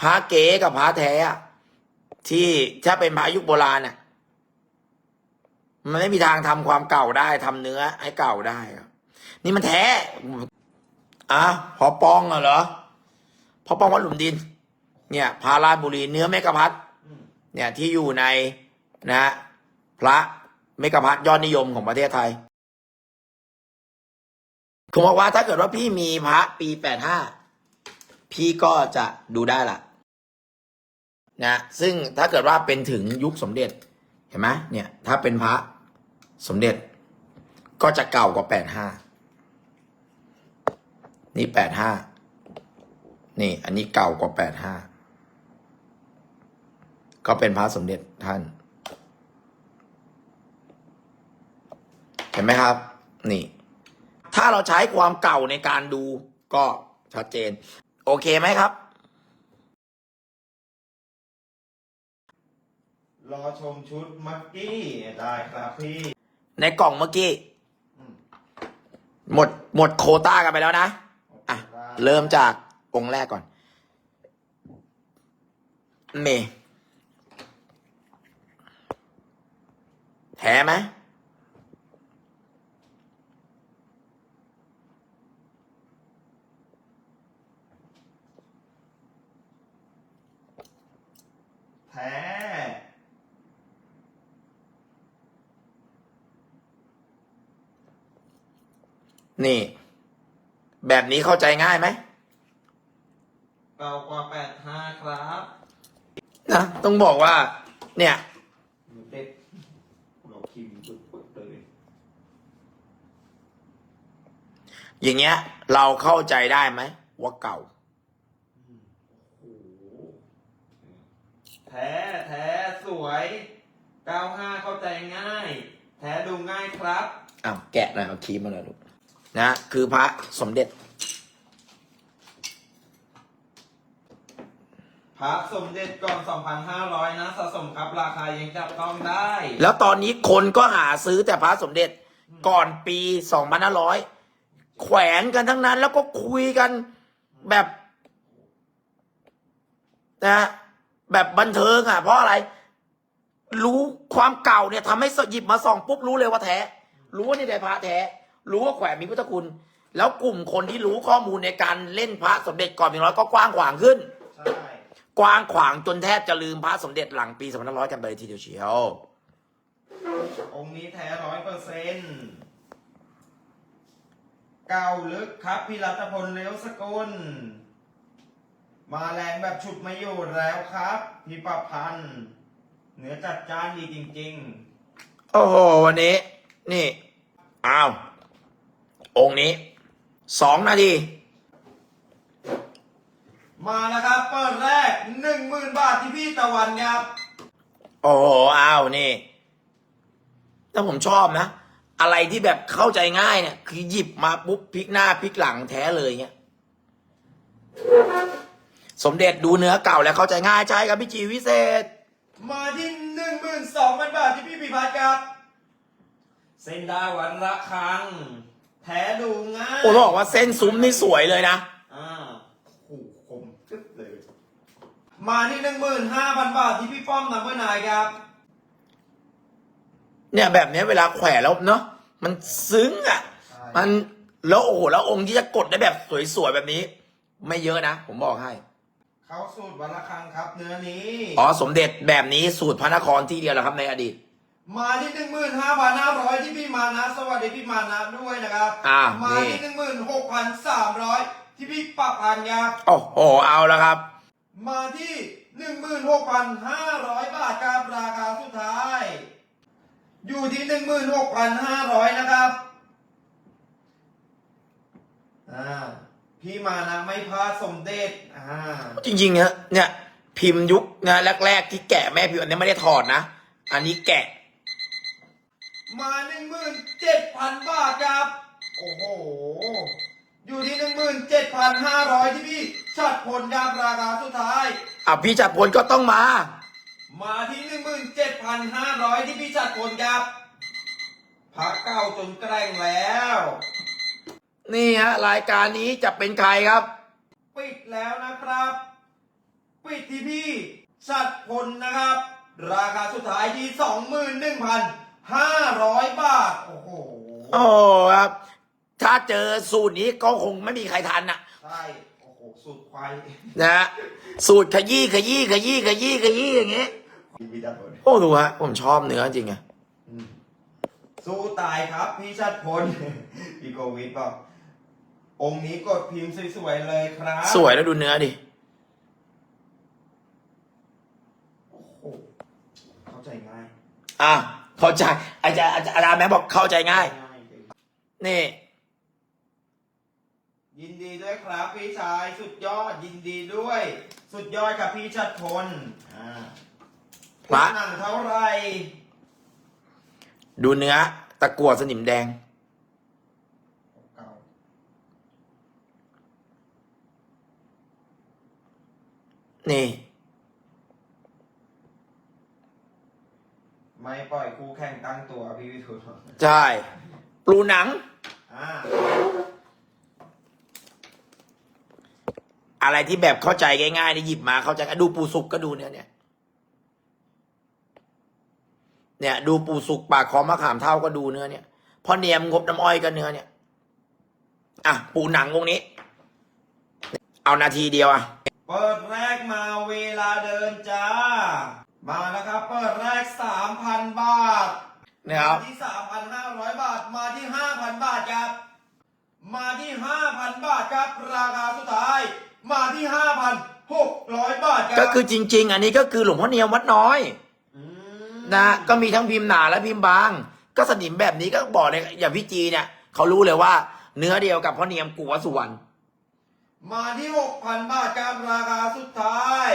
พระเก๋กับพระแท้อะที่ถ้าเป็นพระยุคโบราณน่ะ มันไม่มีทางทำความเก่าได้ทำเนื้อให้เก่าได้ครับนี่มันแท้อะพอปองเหรอพอปองวัดหลุมดิน เนี่ยพาราบุรีเนื้อเมกะพัดเนี่ยที่อยู่ในนะพระเมกะพัดยอดนิยมของประเทศไทยผมบอกว่าถ้าเกิดว่าพี่มีพระปีแปดห้าพี่ก็จะดูได้ล่ะ นะซึ่งถ้าเกิดว่าเป็นถึงยุคสมเด็จเห็นไหมเนี่ย ถ้าเป็นพระสมเด็จก็จะเก่ากว่าแปดห้านี่แปดห้านี่ อันนี้เก่ากว่าแปดห้าก็เป็นพระสมเด็จท่าน เห็นไหมครับ นี่ ถ้าเราใช้ความเก่าในการดูก็ชัดเจน โอเคไหมครับ รอชมชุดมักกี้ได้ครับพี่ในกล่องเมื่อกี้อืมหมดหมดโควต้ากันไปแล้วนะ อะ เริ่มจากองค์แรกก่อน เมย์แท้ไหมแท้ นี่ แบบนี้เข้าใจง่ายไหมเก่ากว่าแปดห้าครับนะต้องบอกว่า เนี่ยเด็ดเราคิมปึ๊บปึ๊บเลยอย่างเงี้ย เราเข้าใจได้ไหมว่าเก่าโอ้โหแท้แท้สวยเก้าห้าเข้าใจง่าย แท้ดูง่ายครับอ้าวแกะหน่อยเอาคีมมาหน่อยลูก นะคือพระสมเด็จ พระสมเด็จก่อน2,500 นะสะสมครับราคายังจับต้องได้ แล้วตอนนี้คนก็หาซื้อแต่พระสมเด็จก่อนปีสองพันห้าร้อยแขวนกันทั้งนั้น แล้วก็คุยกันแบบนะแบบบันเทิงอะ เพราะอะไร รู้ความเก่าเนี่ยทำให้หยิบมาส่องปุ๊บรู้เลยว่าแท้ รู้ว่านี่ได้พระแท้ รู้ว่าแขวนมีพุทธคุณ แล้วกลุ่มคนที่รู้ข้อมูลในการเล่นพระสมเด็จก่อนปีร้อยก็กว้างขวางขึ้น ใช่ กว้างขวางจนแทบจะลืมพระสมเด็จหลังปีสองพันห้าร้อยกันไปเลยทีเดียวเชียว องค์นี้แท้ร้อยเปอร์เซ็นต์เก่าลึกครับพี่รัตพลเลี้ยวสกุล มาแรงแบบฉุดไม่อยู่แล้วครับ พี่ประพันธ์เนื้อจัดจ้านดีจริงโอ้โห วันนี้ นี่ อ้าว องค์นี้สองนาทีๆมาแล้วครับ เปิดแรกหนึ่งหมื่นบาทที่พี่ตะวันครับโอ้โหอ้าวนี่ถ้าผมชอบนะ อะไรที่แบบเข้าใจง่ายเนี่ย คือหยิบมาปุ๊บพลิกหน้าพลิกหลังแท้เลยเงี้ยสมเด็จดูเนื้อเก่าแล้วเข้าใจง่ายใช่ครับพี่จีวิเศษ มาที่หนึ่งหมื่นสองพันบาทที่พี่พิพัฒน์ครับ เส้นได้วันละครั้ง แท้ดูง่ายโอ้ต้องบอกว่าเส้นซุ้มนี่สวยเลยนะ อ่าขู่คมจึ๊บเลย มาที่หนึ่งหมื่นห้าพันบาทที่พี่ป้อมนับเบอร์นายครับ เนี่ยแบบเนี้ยเวลาแขวนแล้วเนาะมันซึ้งอะ ใช่ มันแล้วโอ้โหแล้วองค์ที่จะกดได้แบบสวยๆแบบนี้ ไม่เยอะนะ ผมบอกให้ เขาสูตรวันละครั้งครับ เนื้อนี้ อ๋อสมเด็จแบบนี้สูตรพระนครที่เดียวแหละครับในอดีต มาที่หนึ่งหมื่นห้าพันห้าร้อยที่พี่มานะ สวัสดีพี่มานะด้วยนะครับอ่ามานี่ ที่หนึ่งหมื่นหกพันสามร้อยที่พี่ปรับพันครับ โอ้โหเอาแล้วครับ มาที่หนึ่งหมื่นหกพันห้าร้อยบาทครับราคาสุดท้าย อยู่ที่หนึ่งหมื่นหกพันห้าร้อยนะครับอ่าพี่มานะไม่พลาดสมเด็จอ่าจริงๆเนี่ยเนี่ย พิมพ์ยุคนะแรกๆที่แกะแม่พิมพ์อันนี้ไม่ได้ถอดนะ อันนี้แกะ มาหนึ่งหมื่นเจ็ดพันบาทครับ โอ้โห อยู่ที่หนึ่งหมื่นเจ็ดพันห้าร้อยที่พี่ชัดผลครับราคาสุดท้าย อะพี่จักรพลก็ต้องมา มาที่หนึ่งหมื่นเจ็ดพันห้าร้อยที่พี่ชัดผลครับพักเก้าจนแกล้งแล้ว นี่ฮะรายการนี้จะเป็นใครครับ ปิดแล้วนะครับ ปิดที่พี่ชัดพลนะครับ ราคาสุดท้ายที่สองหมื่นหนึ่งพัน ห้าร้อยบาท โอ้โห โอ้ครับ ถ้าเจอสูตรนี้ก็คงไม่มีใครทันนะใช่ โอ้โหสุดควายนะฮะสูตรขยี้ขยี้ขยี้ขยี้ขยี้อย่างเงี้ยพี่ชัดพลโอ้ดูฮะผมชอบเนื้อจริงอะอืมสู้ตายครับพี่ชัดพลพี่โกวิทบอกองค์นี้กดพิมพ์สวยๆเลยครับ สวยแล้วดูเนื้อดิโอ้โหเข้าใจง่าย อะ เข้าใจอาจารย์อาจารย์แม่บอกเข้าใจง่าย นี่ ยินดีด้วยครับพี่ชายสุดยอดยินดีด้วย สุดยอดครับพี่ชัดพลอ่าพระ หนังเท่าไหรดูเนื้อ ตะกั่วสนิมแดง เก่านี่ ไม่ปล่อยคู่แข่งตั้งตัวพี่วิทูลใช่ปลูหนัง อ่าอะไรที่แบบเข้าใจง่ายๆนี่หยิบมาเข้าใจง่ายดูปูสุกก็ดูเนื้อเนี่ย เนี่ย ดูปูสุกปากคอมะขามเท่าก็ดูเนื้อเนี่ยพอเนียมงบน้ำอ้อยก็เนื้อเนี่ยอะปูหนังวงนี้ เอานาทีเดียวอะ เปิดแรกมาเวลาเดินจ้า มาแล้วครับ เปิดแรกสามพันบาทนะครับมาที่สามพันห้าร้อยบาทมาที่ห้าพันบาทครับ มาที่ห้าพันบาทครับ ราคาสุดท้าย มาที่ห้าพันหกร้อยบาทครับก็คือจริง ๆ อันนี้ก็คือหลวงพ่อเนียมวัดน้อยมนะก็มีทั้งพิมพ์หนาและพิมพ์บาง ก็สนิมแบบนี้ก็บอกเลยอย่างพี่จีเนี่ยเขารู้เลยว่า เนื้อเดียวกับพ่อเนียมกูวสุวรรณมาที่หกพันบาทครับราคาสุดท้าย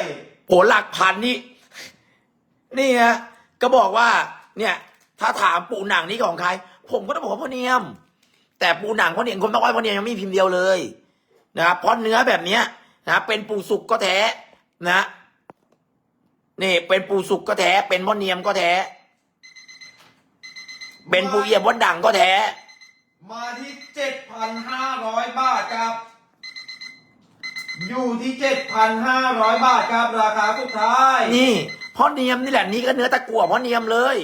โหหลักพันนี่ นี่ฮะก็บอกว่าเนี่ยถ้าถามปูหนังนี่ของใคร ผมก็ต้องบอกว่าพ่อเนียม แต่ปูหนังพ่อเนียมคนต้องอ้อยพ่อเนียมยังไม่มีพิมพ์เดียวเลยนะครับเพราะเนื้อแบบเนี้ยนะเป็นปูสุกก็แท้นะนี่เป็นปูสุกก็แท้ เป็นพ่อเนียมก็แท้ เป็นปูเอี่ยมวัดดังก็แท้ มาที่เจ็ดพันห้าร้อยบาทครับ อยู่ที่เจ็ดพันห้าร้อยบาทครับราคาสุดท้ายนี่ พ่อเนียมนี่แหละนี่ก็เนื้อตะกั่วพ่อเนียมเลย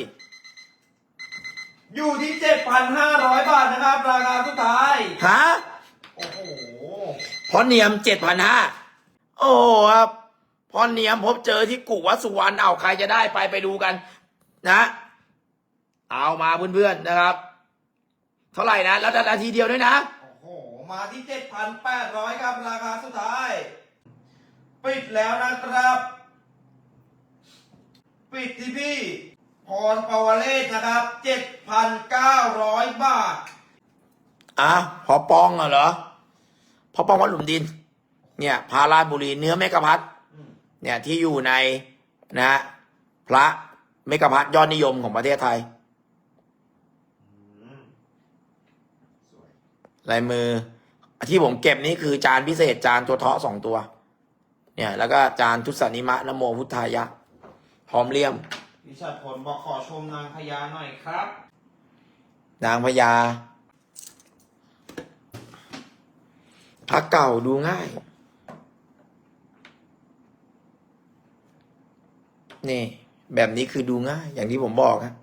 อยู่ที่เจ็ดพันห้าร้อยบาทนะครับ ราคาสุดท้าย ฮะโอ้โห พ่อเนียมเจ็ดพันห้าโอ้ครับพ่อเนียมพบเจอที่กุวัดสุวรรณเอาใครจะได้ไปไปดูกัน นะ เอามาเพื่อนๆนะครับ เท่าไหร่นะ แล้วนาทีเดียวด้วยนะ โอ้โห มาที่เจ็ดพันแปดร้อยครับ ราคาสุดท้าย ปิดแล้วนะครับ ปิดที่พี่พรปวเลศนะครับเจ็ดพันเก้าร้อยบาทอะพอปองอะเหรอ พอปองวัดหลุมดิน เนี่ย พาราชบุรีเนื้อเมกะพัทเนี่ยที่อยู่ในนะฮะพระเมกะพัทยอดนิยมของประเทศไทยอืมสวยลายมือ ที่ผมเก็บนี่คือจานพิเศษจานตัวเทาะสองตัว เนี่ย แล้วก็จานทุสานิมะนโมพุทธายะ พร้อมเลี่ยมพิชัดผลบอกขอชมนางพญาหน่อยครับ นางพญาพระเก่าดูง่าย นี่ แบบนี้คือดูง่าย อย่างที่ผมบอกครับ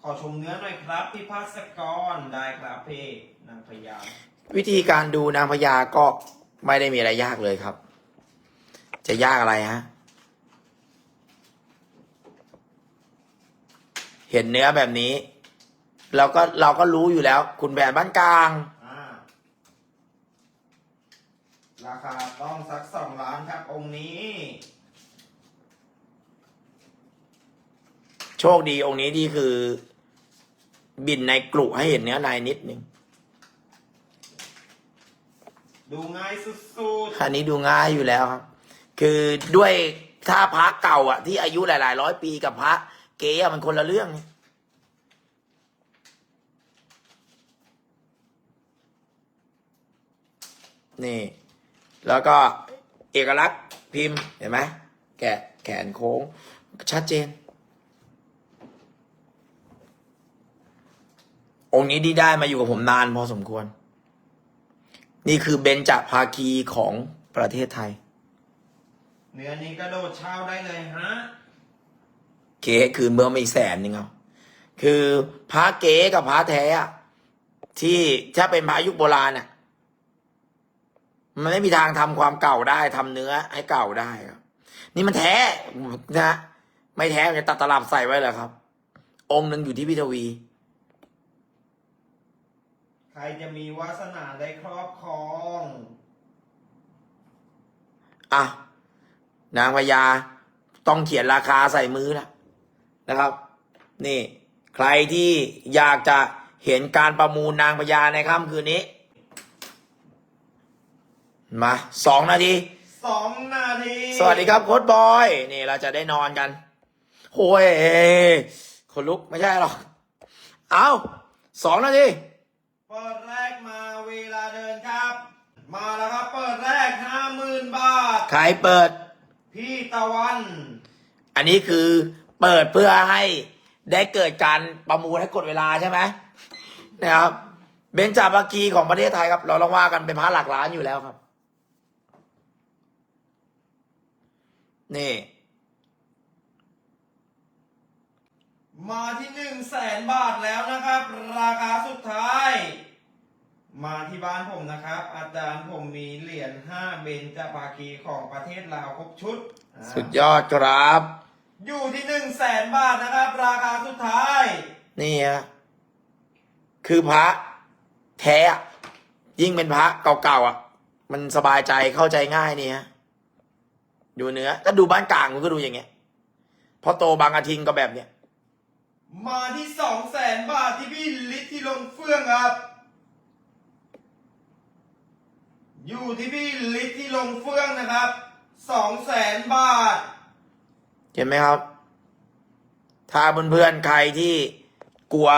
ขอชมเนื้อหน่ อยครับพี่ภาสกรได้ครับเพ่นางพญาวิธีการดูนางพญาก็ไม่ได้มีอะไรยากเลยครับ จะยากอะไรฮะ เห็นเนื้อแบบนี้ เราก็เราก็รู้อยู่แล้ว คุณแผนบ้านกลางอ่าราคาต้องสักสองล้านครับ องค์นี้ โชคดีองค์นี้ที่คือ บินในกลุ่ให้เห็นเนื้อในนิดนึง ดูง่ายสุดอันนี้ดูง่ายอยู่แล้วครับ คือด้วยถ้าพระเก่าอะ ที่อายุหลาย ๆ ร้อยปีกับพระเก๋อะมันคนละเรื่องนี่นี่ แล้วก็เอกลักษณ์พิมพ์เห็นไหมแกะแขนโค้ง ชัดเจน องค์นี้ที่ได้มาอยู่กับผมนานพอสมควร นี่คือเบญจภาคีของประเทศไทย เนื้อนี้กระโดดเช่าได้เลยฮะ เก๋คืนเมื่อไม่แสนหนึงเอาคือพระเก๋กับพระแท้อะที่ถ้าเป็นพระยุคโบราณน่ะ มันไม่มีทางทำความเก่าได้ทำเนื้อให้เก่าได้ครับ นี่มันแท้นะ ไม่แท้มันจะตัดตลับใส่ไว้เหรอครับ องค์หนึ่งอยู่ที่พิทวีใค รจะมีวาสนาได้ครอบครองอะนางพญาต้องเขียนราคาใส่มือแล้วนะครับ นี่ ใครที่อยากจะเห็นการประมูลนางพญาในค่ำคืนนี้ มาสองนาทีสองนาที สวัสดีครับโค้ดบอย นี่เราจะได้นอนกันโอ้ยคนลุกไม่ใช่หรอก เอาสองนาที เปิดแรกมาเวลาเดินครับ มาแล้วครับ เปิดแรกห้าหมื่นบาทใครเปิด พี่ตะวัน อันนี้คือเปิดเพื่อให้ได้เกิดการประมูลให้กดเวลาใช่ไหมนะครับ เบญจภาคีของประเทศไทยครับ เราลองว่ากันเป็นพระหลักล้านอยู่แล้วครับ นี่ มาที่หนึ่งแสนบาทแล้วนะครับ ราคาสุดท้าย มาที่บ้านผมนะครับ อาจารย์ผมมีเหรียญห้าเบญจภาคีของประเทศลาวครบชุดอ่าสุดยอดครับ อยู่ที่หนึ่งแสนบาทนะครับ ราคาสุดท้าย นี่ฮะคือพระแท้อะยิ่งเป็นพระเก่าๆอะ มันสบายใจเข้าใจง่ายนี่ฮะดูเนื้อถ้าดูบ้านกลางมันก็ดูอย่างเงี้ยเพราะโตบางอาทิงก็แบบเนี้ยมาที่สองแสนบาทที่พี่ลิทที่ลงเฟื่องครับ อยู่ที่พี่ลิทที่ลงเฟื่องนะครับสองแสนบาท เห็นไหมครับ ถ้าเพื่อนๆใครที่กลัว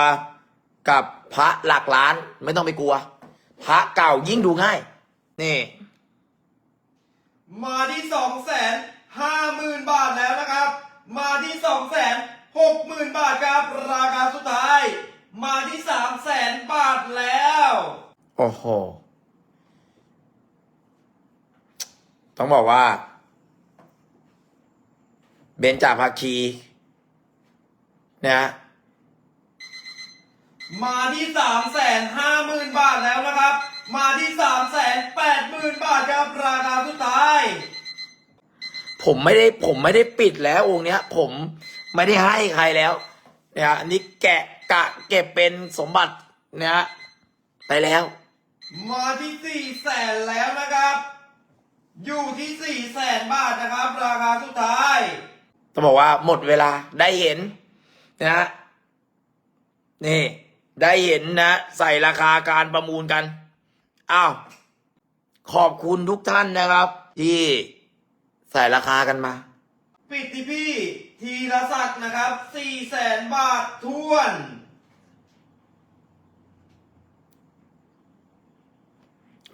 กับพระหลักล้านไม่ต้องไปกลัว พระเก่ายิ่งดูง่าย นี่ มาที่สองแสนห้าหมื่นบาทแล้วนะครับ มาที่สองแสนหกหมื่นบาทครับ ราคาสุดท้าย มาที่สามแสนบาทแล้ว โอ้โห ต้องบอกว่า เบญจภาคีนะฮะมาที่สามแสนห้าหมื่นบาทแล้วนะครับ มาที่สามแสนแปดหมื่นบาทครับราคาสุดท้าย ผมไม่ได้ผมไม่ได้ปิดแล้วองค์เนี้ย ผมไม่ได้ให้ใครแล้วนะฮะอันนี้แกะกะเก็บเป็นสมบัตินะฮะไปแล้ว มาที่สี่แสนแล้วนะครับ อยู่ที่สี่แสนบาทนะครับ ราคาสุดท้ายต้องบอกว่าหมดเวลาได้เห็นนะฮะนี่ ได้เห็นนะ ใส่ราคาการประมูลกันอ้าวขอบคุณทุกท่านนะครับ ที่ใส่ราคากันมา ปิดที่พี่ธีรศักดิ์นะครับสี่แสนบาททวน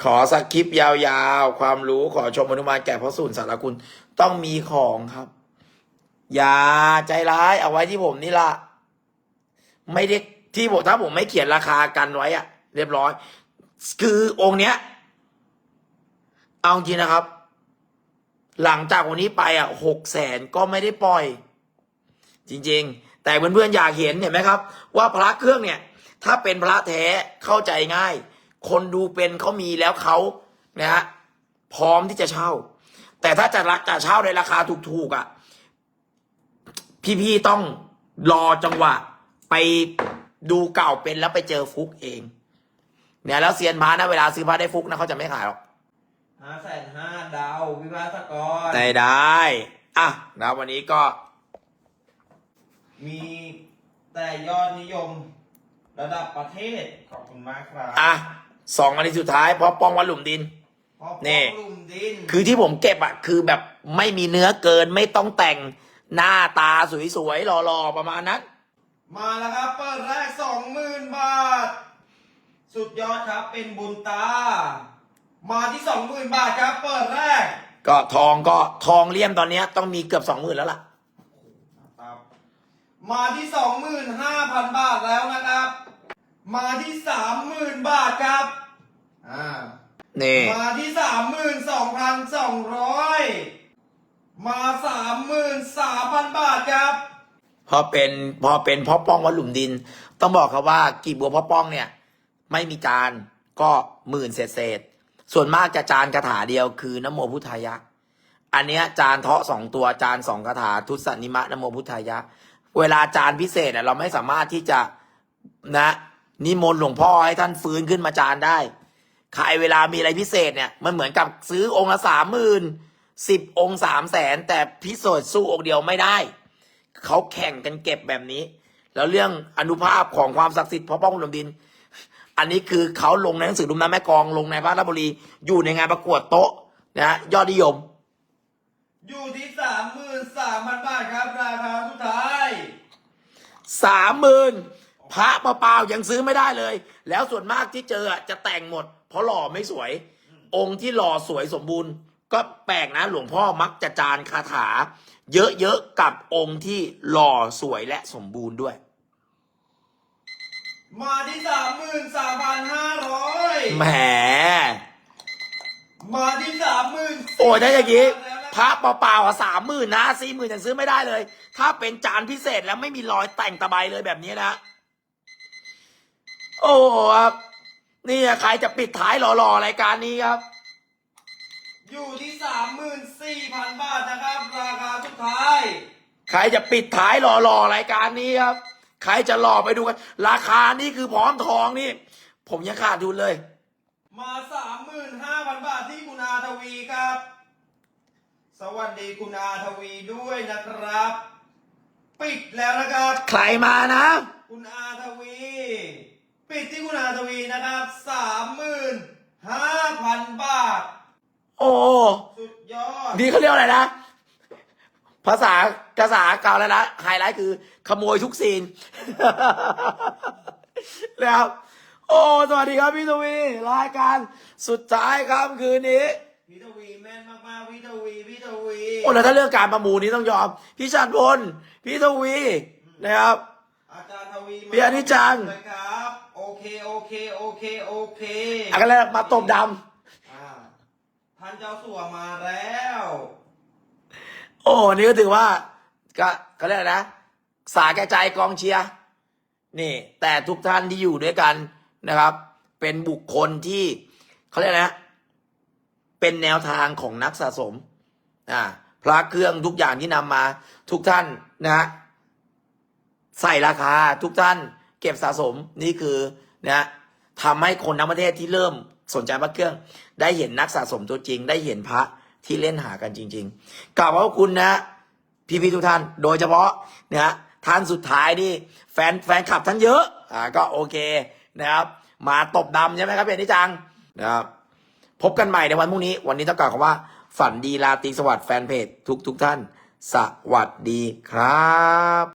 ขอสักคลิปยาวๆ ความรู้ขอชมอนุมานแก่พระสูนสารคุณต้องมีของครับ อย่าใจร้ายเอาไว้ที่ผมนี่ละไม่ได้ที่ผมถ้าผมไม่เขียนราคากันไว้อะเรียบร้อย คือองค์เนี้ย เอาจริงนะครับ หลังจากวันนี้ไปอะหกแสนก็ไม่ได้ปล่อย จริง ๆ แต่เพื่อนๆอยากเห็นเห็นไหมครับ ว่าพระเครื่องเนี่ย ถ้าเป็นพระแท้เข้าใจง่าย คนดูเป็นเขามีแล้วเขานะฮะพร้อมที่จะเช่า แต่ถ้าจะรักจะเช่าในราคาถูกๆอะ พี่ๆต้องรอจังหวะ ไปดูเก่าเป็นแล้วไปเจอฟุกเอง เนี่ยแล้วเซียนพระนะเวลาซื้อพระได้ฟุกนะเขาจะไม่ขายหรอกห้าแสนห้าดาววิภาสกรได้ได้อะนะวันนี้ก็ มีแต่ยอดนิยมระดับประเทศ ขอบคุณมากครับ อะ สองอันนี้สุดท้ายเพราะป้องวัดหลุมดินพ่อนี่พ่อกลุ่มดินคือที่ผมเก็บอะคือแบบไม่มีเนื้อเกินไม่ต้องแต่งหน้าตาสวยๆหล่อๆประมาณนั้น มาแล้วครับ เปิดแรกสองหมื่นบาท สุดยอดครับเป็นบุญตา มาที่สองหมื่นบาทครับ เปิดแรกก็ทองก็ทองเลี่ยมตอนเนี้ยต้องมีเกือบสองหมื่นแล้วล่ะ ครับมาที่สองหมื่นห้าพันบาทแล้วนะครับ มาที่สามหมื่นบาทครับอ่านี่ มาที่สามหมื่นสองพันสองร้อยมาสามหมื่นสามพันบาทครับพอเป็นพอเป็นพ่อป้องวัดหลุมดิน ต้องบอกครับว่ากีบบัวพ่อป้องเนี่ย ไม่มีจานก็หมื่นเศษเศษๆส่วนมากจะจานคาถาเดียวคือนโมพุทธายะ อันเนี้ยจานเทาะสองตัวจานสองคาถาทุตสันนิมะนโมพุทธายะ เวลาจานพิเศษอะเราไม่สามารถที่จะนะ นิมนต์หลวงพ่อให้ท่านฟื้นขึ้นมาจานได้ขายเวลามีอะไรพิเศษเนี่ย มันเหมือนกับซื้อองค์ละสามหมื่นสิบองค์สามแสนแต่พิเศษสู้องค์เดียวไม่ได้ เขาแข่งกันเก็บแบบนี้ แล้วเรื่องอนุภาพของความศักดิ์สิทธิ์พระป้องลมดิน อันนี้คือเขาลงในหนังสือลุมน้ำแม่กลองลงในพระราชบุรี อยู่ในงานประกวดโต๊ะนะฮะยอดนิยม อยู่ที่สามหมื่นสามพันบาทครับราคาสุดท้ายสามหมื่น พระเปล่าๆยังซื้อไม่ได้เลย แล้วส่วนมากที่เจออะจะแต่งหมด เพราะหล่อไม่สวย องค์ที่หล่อสวยสมบูรณ์ ก็แปลกนะหลวงพ่อมักจะจานคาถา เยอะๆกับองค์ที่หล่อสวยและสมบูรณ์ด้วย มาที่สามหมื่นสามพันห้าร้อยแหม มาที่สามหมื่นโอ้ยถ้าอย่างนี้แล้วนะพระเปล่าๆสามหมื่นนะสี่หมื่นยังซื้อไม่ได้เลย ถ้าเป็นจานพิเศษแล้วไม่มีรอยแต่งตะไบเลยแบบนี้นะ โอ้ครับนี่อะใครจะปิดท้ายหล่อๆรายการนี้ครับ อยู่ที่สามหมื่นสี่พันบาทนะครับ ราคาสุดท้าย ใครจะปิดท้ายหล่อๆรายการนี้ครับ ใครจะหล่อไปดูกัน ราคานี่คือพร้อมทองนี่ ผมยังขาดทุนเลย มาสามหมื่นห้าพันบาทที่คุณอาทวีครับ สวัสดีคุณอาทวีด้วยนะครับ ปิดแล้วนะครับ ใครมานะ คุณอาทวี ปิดที่คุณอาทวีนะครับสามหมื่นห้าพันบาท โอ้ สุดยอด นี่เขาเรียกอะไรนะ ภาษาภาษาเก่าแล้วนะไฮไลท์คือขโมยทุกซีน นะครับ โอ้ สวัสดีครับพี่ทวี รายการสุดท้ายครับคืนนี้ พี่ทวีแม่นมากๆ พี่ทวี พี่ทวี โอ้แล้วถ้าเรื่องการประมูลนี้ต้องยอม พี่ชันพลพี่ทวีนะครับ อาจารย์ทวีพี่อนิจจัง เลยครับโอเคโอเคโอเคโอเคอะไรนะมาตบดอ่าท่านเจ้าสัวมาแล้วำโอ้นี่ก็ถือว่า ก็เขาเรียกอะไรนะ สาแก่ใจกองเชียร์นี่ แต่ทุกท่านที่อยู่ด้วยกันนะครับ เป็นบุคคลที่เขาเรียกอะไรนะ เป็นแนวทางของนักสะสม อ่าพระเครื่องทุกอย่างที่นำมาทุกท่านนะฮะ ใส่ราคาทุกท่านเก็บสะสมนี่คือนะทำให้คนทั้งประเทศที่เริ่มสนใจพระเครื่อง ได้เห็นนักสะสมตัวจริง ได้เห็นพระที่เล่นหากันจริงๆกล่าวว่าคุณนะ พี่ๆทุกท่าน โดยเฉพาะนะท่านสุดท้ายนี่แฟนแฟนคลับท่านเยอะอ่าก็โอเคนะครับ มาตบดำใช่ไหมครับเพียรนิจังนะครับพบกันใหม่ในวันพรุ่งนี้ วันนี้ต้องกล่าวคำว่า ฝันดีราตีสวัสดิ์แฟนเพจทุกทุกท่าน สวัสดีครับ